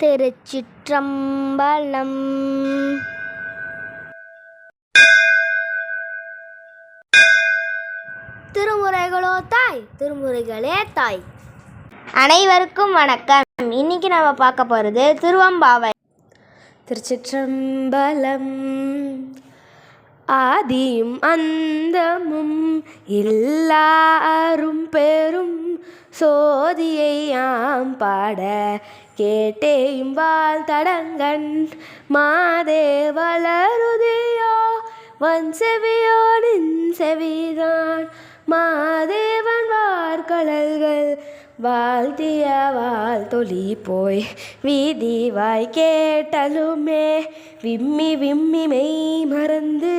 திருச்சிற்றம்பலம். திருமுறைகளோ தாய் திருமுறைகளே தாய். அனைவருக்கும் வணக்கம். இன்னைக்கு நம்ம பார்க்க போகிறது திருவம்பாவை. திருச்சிற்றம்பலம். ஆதியும் அந்தமும் எல்லாரும் பெரும் சோதியை ஆம் பாட கேட்டேயும் வாழ் தடங்கன் மாதே வளருதியோ வன் செவியோ நின் செவிதான். மாதேவன் வார்கழல்கள் வாழ்த்திய வாழ் தொழி போய். வீதி வாய் கேட்டலுமே விம்மி விம்மி மெய் மறந்து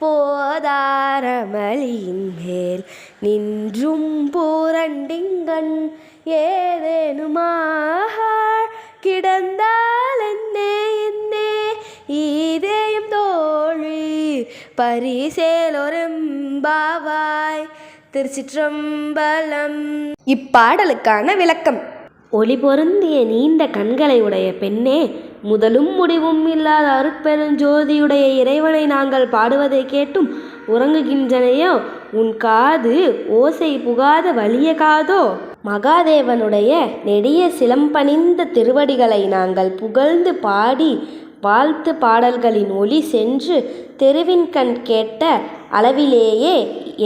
போதாரமளியின் மேல் நின்றும் பூரண்டிங்கன் ஏதேனுமாக கிடந்தால் என்னே என்னே? ஈதேயும் தோழி பரிசேலொரும்பாவாய் திருச்சிற்றம்பலம். இப்பாடலுக்கான விளக்கம். ஒளி பொருந்திய நீண்ட கண்களை உடைய பெண்ணே முதலும் முடிவும் இல்லாத அருட்பெருஞ்சோதியுடைய இறைவனை நாங்கள் பாடுவதை கேட்டும் உறங்குகின்றனையோ? உன் காது ஓசை புகாத வலிய காதோ? மகாதேவனுடைய நெடிய சிலம்பணிந்த திருவடிகளை நாங்கள் புகழ்ந்து பாடி வாழ்த்து பாடல்களின் ஒளி சென்று தெருவின் கண் கேட்ட அளவிலேயே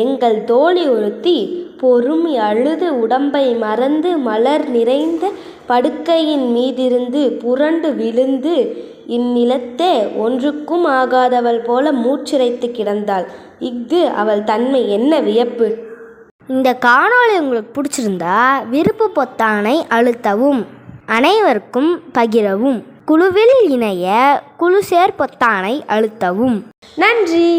எங்கள் தோழி ஒருத்தி பொறுமி அழுது உடம்பை மறந்து மலர் நிறைந்த படுக்கையின் மீதிருந்து புரண்டு விழுந்து இந்நிலத்தே ஒன்றுக்கும் ஆகாதவள் போல மூச்சிறைத்து கிடந்தாள். இஃது அவள் தன்மை என்ன வியப்பு? இந்த காணொளி உங்களுக்கு பிடிச்சிருந்தா விருப்பு பொத்தானை அழுத்தவும் அனைவருக்கும் பகிரவும் குழுவில் இணைய குழு சேர் பொத்தானை அழுத்தவும். நன்றி!